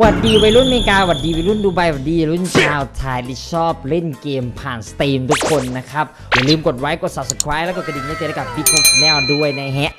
หวัดดีวัยรุ่นอเมริกาหวัดดีวัยรุ่นดูไบหวัดดีวัยรุ่นชาวไทยที่ชอบเล่นเกมผ่านสตรีมทุกคนนะครับ อย่าลืมกดไลค์กด subscribe แล้วก็กดกระดิ่งแจ้งเตือนกับ Big Home Channel ด้วยนะฮะ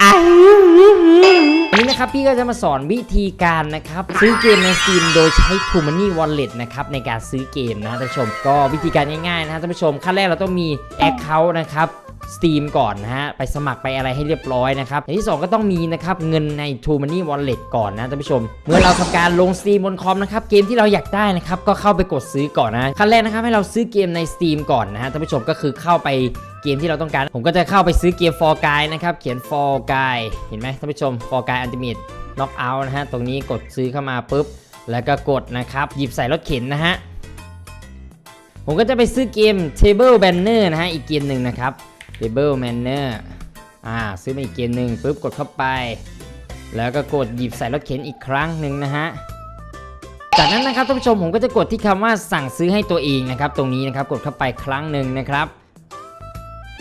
วันนี้นะครับพี่ก็จะมาสอนวิธีการนะครับ ซื้อเกมใน Steam โดยใช้ True Money Wallet นะครับ ในการซื้อเกมนะท่านผู้ชมก็วิธีการง่ายๆนะฮะท่านผู้ชมขั้นแรกเราต้องมี Account นะครับ Steam ก่อนนะฮะ ไปสมัครไปอะไรให้เรียบร้อยนะครับ อย่างที่ 2 ก็ต้องมีนะครับ เงินใน True Money Wallet ก่อนนะท่านผู้ชม เมื่อเราทำการลง Steam บนคอมนะครับ เกมที่เราอยากได้นะครับ ก็เข้าไปกดซื้อก่อนนะ ขั้นแรกนะครับให้เราซื้อเกมใน Steam ก่อนนะฮะท่านผู้ชมก็คือเข้าไปเกมที่เราต้องการ ผมก็จะเข้าไปซื้อเกม For Guy นะครับ เขียน For Guy เห็นไหมท่านผู้ชม For Guy Ultimate Knockout นะฮะ ตรงนี้กดซื้อเข้ามาปุ๊บ แล้วก็กดนะครับ หยิบใส่รถเข็นนะฮะ ผมก็จะไปซื้อเกม Table Banner นะฮะ อีกเกมหนึ่งนะครับ Table Banner อ่าซื้อมาอีกเกมหนึ่งปุ๊บกดเข้าไป แล้วก็กดหยิบใส่รถเข็นอีกครั้งหนึ่งนะฮะจากนั้นนะครับท่านผู้ชมผมก็จะกดที่คำว่าสั่งซื้อให้ตัวเองนะครับ ตรงนี้นะครับกดเข้าไปครั้งหนึ่งนะครับ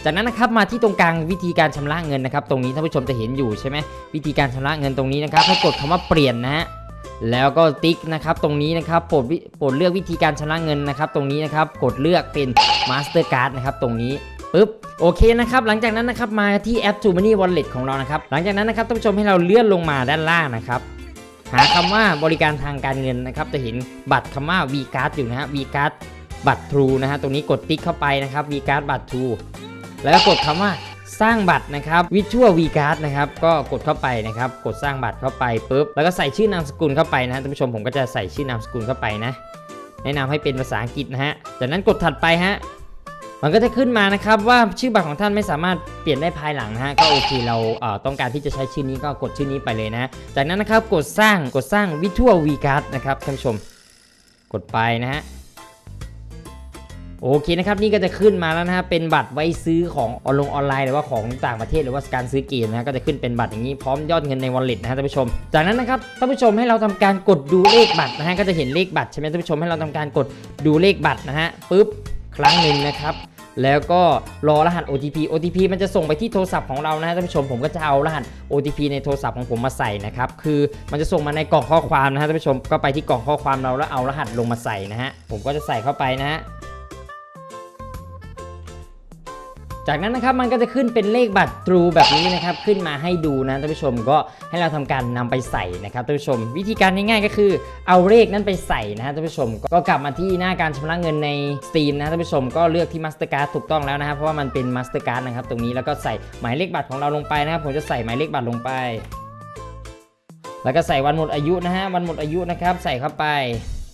จากนั้นนะครับมาที่ตรงกลางวิธีการชำระเงินนะครับ ตรงนี้ท่านผู้ชมจะเห็นอยู่ใช่ไหมวิธีการชำระเงินตรงนี้นะครับให้กดคำว่าเปลี่ยนนะฮะแล้วก็ติ๊กนะครับตรงนี้นะครับโปรดโปรดเลือกวิธีการชำระเงินนะครับ ตรงนี้นะครับกดเลือกเป็น Mastercard นะครับตรงนี้ ปึ๊บโอเคนะครับหลังจากนั้นนะครับมาที่แอป True Money Wallet ของเรานะครับหลังจากนั้นนะครับท่านผู้ชมให้เราเลื่อนลงมาด้านล่างนะครับหาคำว่าบริการทางการเงินนะครับจะเห็นบัตรคำว่า V Card อยู่นะฮะ V Card บัตร True นะฮะตรงนี้กดติ๊กเข้าไปนะครับ V Card บัตร True แล้วกดคำว่าสร้างบัตรนะครับ Virtual V Card นะครับก็กดเข้าไปนะครับกดสร้างบัตรเข้าไปปุ๊บแล้วก็ใส่ชื่อนามสกุลเข้าไปนะฮะท่านผู้ชมผมก็จะใส่ชื่อนามสกุลเข้าไปนะ แนะนำให้เป็นภาษาอังกฤษนะฮะจากนั้นกดถัดไปฮะ มันก็จะขึ้นมานะครับว่าชื่อบัตรของท่านไม่สามารถเปลี่ยนได้ภายหลังนะฮะก็โอเคเราเอ่อต้องการที่จะใช้ชื่อนี้ก็กดชื่อนี้ไปเลยนะจากนั้นนะครับกดสร้างกดสร้าง Virtual V Card นะครับท่านผู้ชม กดไปนะฮะโอเคนะครับนี่ก็จะขึ้นมาแล้วนะฮะเป็นบัตรไว้ซื้อของออนลงออนไลน์หรือว่าของต่างประเทศหรือว่าการซื้อเกมนะฮะก็จะขึ้นเป็นบัตรอย่างนี้พร้อมยอดเงินใน wallet นะฮะท่านผู้ชม จากนั้นนะครับท่านผู้ชมให้เราทำการกดดูเลขบัตรนะฮะก็จะเห็นเลขบัตรใช่ไหมท่านผู้ชมให้เราทำการกดดูเลขบัตรนะฮะปุ๊บครั้งหนึ่งนะครับ แล้วก็รอรหัส OTP OTP มันจะส่งไปที่โทรศัพท์ของเรานะท่านผู้ชมผมก็จะเอารหัส OTP ในโทรศัพท์ของผมมาใส่นะครับคือมันจะส่งมาในกล่องข้อความนะฮะท่านผู้ชมก็ไปที่กล่องข้อความเราแล้วเอารหัสลงมาใส่นะฮะผมก็จะใส่เข้าไปนะฮะ จากนั้นนะครับมันก็จะขึ้นเป็นเลขบัตร True แบบนี้นะครับขึ้นมาให้ดูนะท่านผู้ชมก็ให้เราทำการนำไปใส่นะครับท่านผู้ชม วิธีการง่ายๆก็คือเอาเลขนั้นไปใส่นะฮะท่านผู้ชม ก็กลับมาที่หน้าการชำระเงินใน Steam นะท่านผู้ชมก็เลือกที่ Mastercard ถูกต้องแล้วนะครับเพราะว่ามันเป็น Mastercard นะครับตรงนี้แล้วก็ใส่หมายเลขบัตรของเราลงไปนะครับผมจะใส่หมายเลขบัตรลงไป แล้วก็ใส่วันหมดอายุนะฮะวันหมดอายุนะครับใส่เข้าไป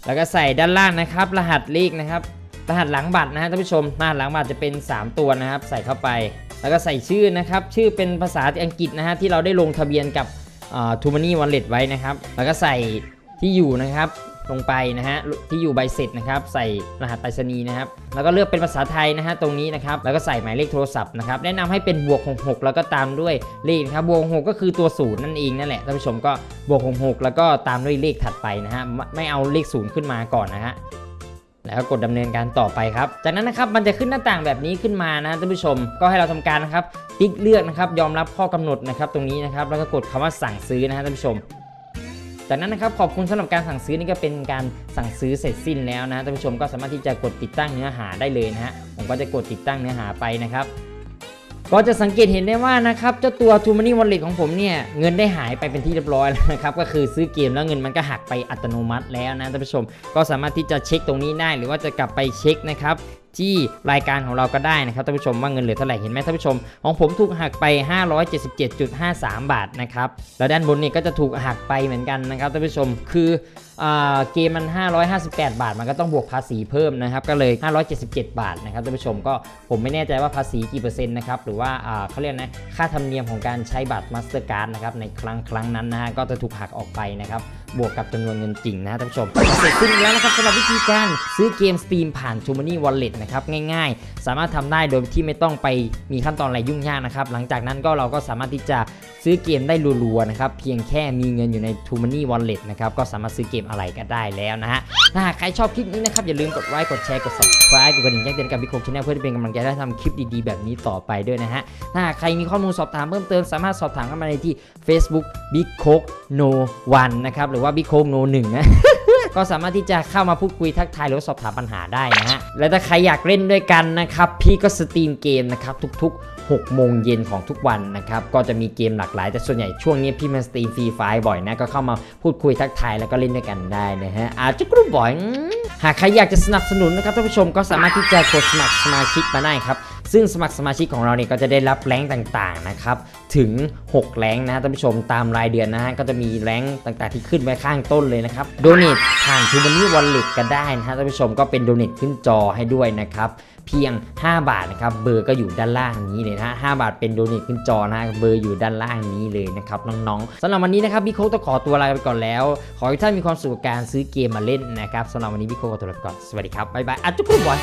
แล้วก็ใส่ด้านล่างนะครับ รหัสเลขนะครับ รหัสหลังบัตรนะฮะท่านผู้ชมรหัสหลังบัตรจะเป็น 3 ตัวนะครับ ใส่เข้าไป แล้วก็ใส่ชื่อนะครับ ชื่อเป็นภาษาอังกฤษนะฮะที่เราได้ลงทะเบียนกับทูมานี่วอลเล็ตไว้นะครับ แล้วก็ใส่ที่อยู่นะครับลงไปนะฮะที่อยู่ใบเสร็จนะครับ ใส่รหัสไปรษณีย์นะครับ แล้วก็เลือกเป็นภาษาไทยนะฮะตรงนี้นะครับ แล้วก็ใส่หมายเลขโทรศัพท์นะครับแนะนำให้เป็นบวก66แล้วก็ตามด้วยเลขนะครับบวก6ก็คือตัวศูนย์นั่นเองนั่นแหละท่านผู้ชมก็บวก66แล้วก็ตามด้วยเลขถัดไปนะฮะไม่ไม่เอาเลขศูนย์ขึ้นมาก่อนนะฮะ แล้วกกดดำเนินการต่อไปครับ จากนั้นนะครับมันจะขึ้นหน้าต่างแบบนี้ขึ้นมานะท่านผู้ชม ก็ให้เราทำการนะครับติ๊กเลือกนะครับยอมรับข้อกำหนดนะครับตรงนี้นะครับแล้วก็กดคำว่าสั่งซื้อนะฮะท่านผู้ชม จากนั้นนะครับขอบคุณสำหรับการสั่งซื้อนี่ก็เป็นการสั่งซื้อเสร็จสิ้นแล้วนะท่านผู้ชมก็สามารถที่จะกดติดตั้งเนื้อหาได้เลยนะฮะผมก็จะกดติดตั้งเนื้อหาไปนะครับ ก็จะสังเกตเห็นได้ว่านะครับเจ้าตัว t ูมานี่วอลเล็ตของผมเนี่ยเงินได้หายไปเป็นที่เรียบร้อยแล้วนะครับก็คือซื้อเกมแล้วเงินมันก็หักไปอัตโนมัติแล้วนะท่านผู้ชม ก็สามารถที่จะเช็คตรงนี้ได้ หรือว่าจะกลับไปเช็คนะครับ ที่รายการของเราก็ได้นะครับท่านผู้ชมว่าเงินเหลือเท่าไหร่เห็นไหมท่านผู้ชม ของผมถูกหักไป 577.53 บาทนะครับแล้วด้านบนนี่ก็จะถูกหักไปเหมือนกันนะครับท่านผู้ชมคืออเกมมัน 558 บาท มันก็ต้องบวกภาษีเพิ่มนะครับ ก็เลย 577 บาทนะครับท่านผู้ชมก็ผมไม่แน่ใจว่าภาษีกี่เปอร์เซ็นต์นะครับ หรือว่าเขาเรียกนะ ค่าธรรมเนียมของการใช้บัตร Mastercard นะครับ ในครั้งครั้งนั้นนะฮะ ก็จะถูกหักออกไปนะครับ บวกกับจำนวนเงินจริงนะท่านผู้ชมเสร็จสิ้นแล้วนะครับสำหรับวิธีการซื้อเกม Steam ผ่าน t o Money Wallet นะครับง่ายๆ สามารถทำได้โดยที่ไม่ต้องไปมีขั้นตอนอะไรยุ่งยากนะครับหลังจากนั้นก็เราก็สามารถที่จะซื้อเกมได้รัวๆนะครับเพียงแค่มีเงินอยู่ใน t o Money Wallet นะครับก็สามารถซื้อเกมอะไรก็ได้แล้วนะฮะ ถ้าหากใครชอบคลิปนี้นะครับอย่าลืมกดไลค์กดแชร์กด subscribe กดกระดิ่งแจ้งเตือนกับพี่โคมชาแนลเพื่อที่เป็นกำลังใจและทำคลิปดีๆแบบนี้ต่อไปด้วยนะฮะถ้าใครมีข้อมูลสอบถามเพิ่มเติมสามารถสอบถามเข้ามาในที่ Facebook Big Coke No 1นะครับหรือว่า Big Coke No 1นะ ก็สามารถที่จะเข้ามาพูดคุยทักทายหรือสอบถามปัญหาได้นะฮะ และถ้าใครอยากเล่นด้วยกันนะครับ พี่ก็สตรีมเกมนะครับทุกๆ 6 โมงเย็นของทุกวันนะครับ ก็จะมีเกมหลากหลาย แต่ส่วนใหญ่ช่วงนี้พี่มาสตรีมฟรีไฟบ่อยนะ ก็เข้ามาพูดคุยทักทายแล้วก็เล่นด้วยกันได้นะฮะ อาจจะกรุ๊ปบ่อย หากใครอยากจะสนับสนุนนะครับท่านผู้ชมก็สามารถที่จะกดสมัครสมาชิกมาได้ครับ ซึ่งสมัครสมาชิกของเราเนี่ยก็จะได้รับแรงต่างๆนะครับถึง 6 แรงนะท่านผู้ชมตามรายเดือนนะฮะก็จะมีแรงต่างๆที่ขึ้นไว้ข้างต้นเลยนะครับโดเนทผ่านทูมันนี่วอลเล็ตก็ได้นะฮะท่านผู้ชมก็เป็นโดเนทขึ้นจอให้ด้วยนะครับเพียง 5 บาทนะครับเบอร์ก็อยู่ด้านล่างนี้เลยนะฮะ5บาทเป็นโดเนทขึ้นจอนะฮะเบอร์อยู่ด้านล่างนี้เลยนะครับน้องๆสำหรับวันนี้นะครับพี่โค้กต้องขอตัวลาไปก่อนแล้ว ขอให้ท่านมีความสุขกับการซื้อเกมมาเล่นนะครับสำหรับวันนี้พี่โค้กขอตัวลาไปก่อนสวัสดีครับบ๊ายบายอะจุ๊บบอย